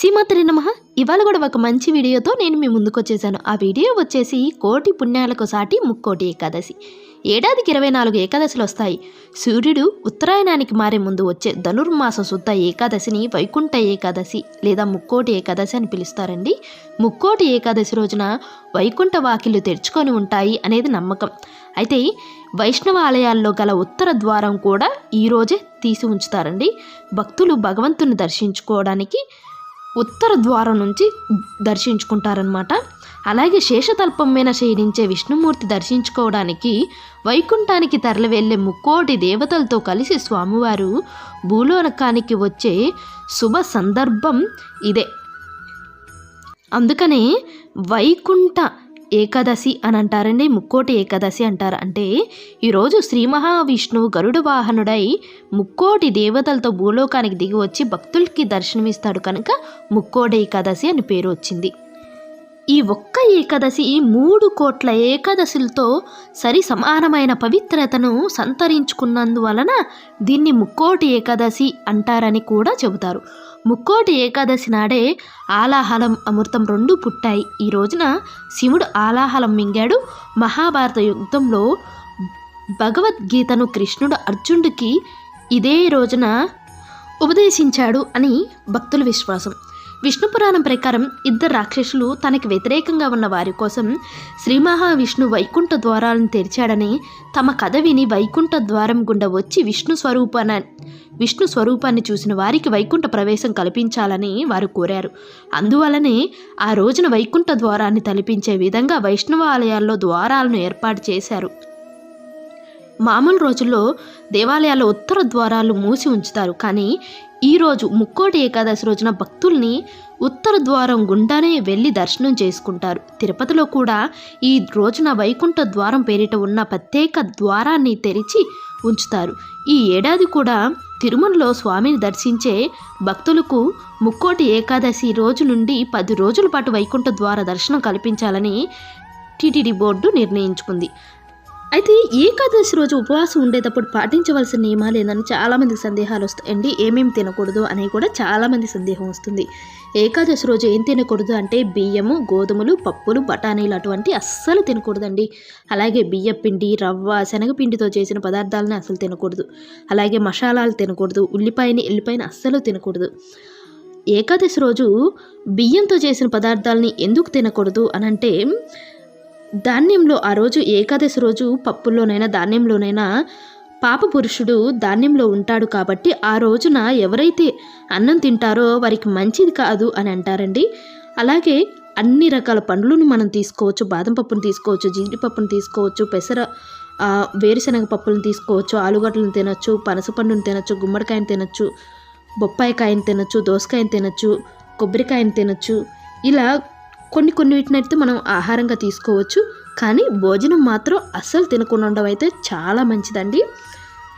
సీమాతరి నమ. ఇవాళ కూడా ఒక మంచి వీడియోతో నేను మీ ముందుకు వచ్చేసాను ఆ వీడియో వచ్చేసి కోటి పుణ్యాలకు సాటి ముక్కోటి ఏకాదశి. ఏడాదికి ఇరవై నాలుగు ఏకాదశులు వస్తాయి. సూర్యుడు ఉత్తరాయణానికి మారే ముందు వచ్చే ధనుర్మాసం శుద్ధ ఏకాదశిని వైకుంఠ ఏకాదశి లేదా ముక్కోటి ఏకాదశి అని పిలుస్తారండి. ముక్కోటి ఏకాదశి రోజున వైకుంఠ వాకిళ్ళు తెరుచుకొని ఉంటాయి అనేది నమ్మకం. అయితే వైష్ణవ ఆలయాల్లో గల ఉత్తర ద్వారం కూడా ఈరోజే తీసి ఉంచుతారండి. భక్తులు భగవంతుని దర్శించుకోవడానికి ఉత్తర ద్వారం నుంచి దర్శించుకుంటారనమాట అలాగే శేషతల్పం మీద శయనించే విష్ణుమూర్తి దర్శించుకోవడానికి వైకుంఠానికి తరలి వెళ్ళే ముక్కోటి దేవతలతో కలిసి స్వామివారు భూలోకానికి వచ్చే శుభ సందర్భం ఇదే. అందుకనే వైకుంఠ ఏకాదశి అని అంటారండి ముక్కోటి ఏకాదశి అంటారు. అంటే ఈరోజు శ్రీ మహావిష్ణువు గరుడ వాహనుడై ముక్కోటి దేవతలతో భూలోకానికి దిగి వచ్చి భక్తులకి దర్శనమిస్తాడు కనుక ముక్కోటి ఏకాదశి అని పేరు వచ్చింది. ఈ ఒక్క ఏకాదశి మూడు కోట్ల ఏకాదశులతో సరి సమానమైన పవిత్రతను సంతరించుకున్నందువలన దీన్ని ముక్కోటి ఏకాదశి అంటారని కూడా చెబుతారు. ముక్కోటి ఏకాదశి నాడే ఆలాహలం అమృతం రెండు పుట్టాయి. ఈ రోజున శివుడు ఆలాహలం మింగాడు. మహాభారత యుద్ధంలో భగవద్గీతను కృష్ణుడు అర్జునుడికి ఇదే రోజున ఉపదేశించాడు అని భక్తుల విశ్వాసం. విష్ణు పురాణం ప్రకారం ఇద్దరు రాక్షసులు తనకి వ్యతిరేకంగా ఉన్న వారి కోసం శ్రీ మహావిష్ణు వైకుంఠ ద్వారాలను తెరిచాడని తమ కథ విని వైకుంఠ ద్వారం గుండా వచ్చి విష్ణు స్వరూపాన విష్ణు స్వరూపాన్ని చూసిన వారికి వైకుంఠ ప్రవేశం కల్పించాలని వారు కోరారు. అందువలనే ఆ రోజున వైకుంఠ ద్వారాన్ని తలపించే విధంగా వైష్ణవాలయాల్లో ద్వారాలను ఏర్పాటు చేశారు. మామూలు రోజుల్లో దేవాలయాల ఉత్తర ద్వారాలు మూసి ఉంచుతారు. కానీ ఈరోజు ముక్కోటి ఏకాదశి రోజున భక్తుల్ని ఉత్తర ద్వారం గుండానే వెళ్ళి దర్శనం చేసుకుంటారు. తిరుపతిలో కూడా ఈ రోజున వైకుంఠ ద్వారం పేరిట ఉన్న ప్రత్యేక ద్వారాన్ని తెరిచి ఉంచుతారు. ఈ ఏడాది కూడా తిరుమలలో స్వామిని దర్శించే భక్తులకు ముక్కోటి ఏకాదశి రోజు నుండి పది రోజుల పాటు వైకుంఠ ద్వార దర్శనం కల్పించాలని టీటీడీ బోర్డు నిర్ణయించుకుంది. అయితే ఏకాదశి రోజు ఉపవాసం ఉండేటప్పుడు పాటించవలసిన నియమాలు ఏందని చాలామందికి సందేహాలు వస్తాయండి. ఏమేమి తినకూడదు అని కూడా చాలామంది సందేహం వస్తుంది. ఏకాదశి రోజు ఏం తినకూడదు అంటే బియ్యము గోధుమలు పప్పులు బఠానీలు అటువంటి అస్సలు తినకూడదండి. అలాగే బియ్య పిండి రవ్వ శనగపిండితో చేసిన పదార్థాలను అస్సలు తినకూడదు. అలాగే మసాలాలు తినకూడదు. ఉల్లిపాయని ఎల్లిపాయని అస్సలు తినకూడదు. ఏకాదశి రోజు బియ్యంతో చేసిన పదార్థాలని ఎందుకు తినకూడదు అని అంటే ధాన్యంలో ఆ రోజు ఏకాదశి రోజు పప్పుల్లోనైనా ధాన్యంలోనైనా పాప పురుషుడు ధాన్యంలో ఉంటాడు కాబట్టి ఆ రోజున ఎవరైతే అన్నం తింటారో వారికి మంచిది కాదు అని అంటారండి. అలాగే అన్ని రకాల పండ్లను మనం తీసుకోవచ్చు. బాదం పప్పును తీసుకోవచ్చు జీడిపప్పును తీసుకోవచ్చు పెసర వేరుశనగ పప్పులను తీసుకోవచ్చు ఆలుగడ్డలను తినచ్చు పనసపండును తినచ్చు గుమ్మడికాయను తినచ్చు బొప్పాయికాయను తినచ్చు దోసకాయను తినచ్చు కొబ్బరికాయను తినచ్చు. ఇలా కొన్ని కొన్ని వీటినైతే మనం ఆహారంగా తీసుకోవచ్చు. కానీ భోజనం మాత్రం అస్సలు తినకుండా ఉండడం అయితే చాలా మంచిదండి.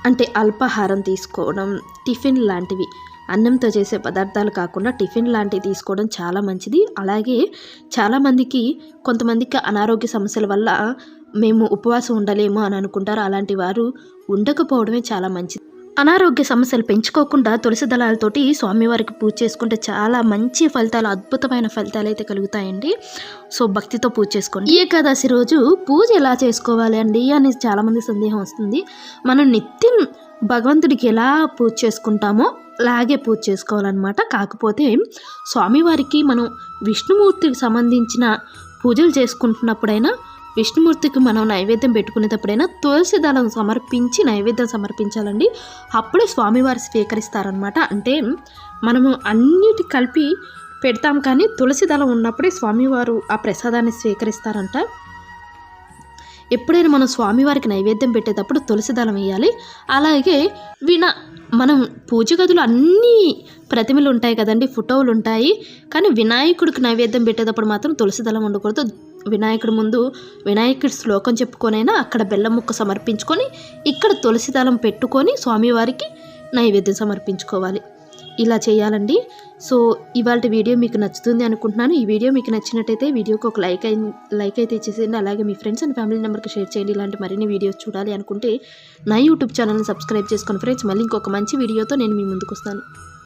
అంటే అల్పాహారం తీసుకోవడం టిఫిన్ లాంటివి అన్నంతో చేసే పదార్థాలు కాకుండా టిఫిన్ లాంటివి తీసుకోవడం చాలా మంచిది. అలాగే చాలామందికి కొంతమందికి అనారోగ్య సమస్యల వల్ల మేము ఉపవాసం ఉండలేము అని అనుకుంటారు. అలాంటి వారు ఉండకపోవడమే చాలా మంచిది. అనారోగ్య సమస్యలు పెంచుకోకుండా తులసి దళాలతోటి స్వామివారికి పూజ చేసుకుంటే చాలా మంచి ఫలితాలు అద్భుతమైన ఫలితాలు అయితే కలుగుతాయండి. సో భక్తితో పూజ చేసుకోండి. ఏకాదశి రోజు పూజ ఎలా చేసుకోవాలి అండి అని చాలామంది సందేహం వస్తుంది. మనం నిత్యం భగవంతుడికి ఎలా పూజ చేసుకుంటామో అలాగే పూజ చేసుకోవాలన్నమాట. కాకపోతే స్వామివారికి మనం విష్ణుమూర్తికి సంబంధించిన పూజలు చేసుకుంటున్నప్పుడైనా విష్ణుమూర్తికి మనం నైవేద్యం పెట్టుకునేటప్పుడైనా తులసి దళం సమర్పించి నైవేద్యం సమర్పించాలండి. అప్పుడే స్వామివారు స్వీకరిస్తారనమాట అంటే మనము అన్నిటి కలిపి పెడతాం కానీ తులసి దళం ఉన్నప్పుడే స్వామివారు ఆ ప్రసాదాన్ని స్వీకరిస్తారంట. ఎప్పుడైనా మనం స్వామివారికి నైవేద్యం పెట్టేటప్పుడు తులసి దళం వేయాలి. అలాగే విన మనం పూజ గదులు అన్నీ ప్రతిమలు ఉంటాయి కదండి ఫోటోలు ఉంటాయి. కానీ వినాయకుడికి నైవేద్యం పెట్టేటప్పుడు మాత్రం తులసి దళం ఉండకూడదు. వినాయకుడి ముందు వినాయకుడి శ్లోకం చెప్పుకొనైనా అక్కడ బెల్లం ముక్క సమర్పించుకొని ఇక్కడ తులసిదళం పెట్టుకొని స్వామివారికి నైవేద్యం సమర్పించుకోవాలి. ఇలా చేయాలండి. సో ఇవాళ వీడియో మీకు నచ్చుతుంది అనుకుంటున్నాను. ఈ వీడియో మీకు నచ్చినట్టయితే వీడియోకి ఒక లైక్ అయి లైక్ అయితే ఇచ్చేసేయండి అలాగే మీ ఫ్రెండ్స్ అండ్ ఫ్యామిలీ నెంబర్కి షేర్ చేయండి. ఇలాంటి మరిన్ని వీడియోస్ చూడాలి అనుకుంటే నా యూట్యూబ్ ఛానల్ని సబ్స్క్రైబ్ చేసుకుని ఫ్రెండ్స్ మళ్ళీ ఇంకొక మంచి వీడియోతో నేను మీ ముందుకు వస్తాను.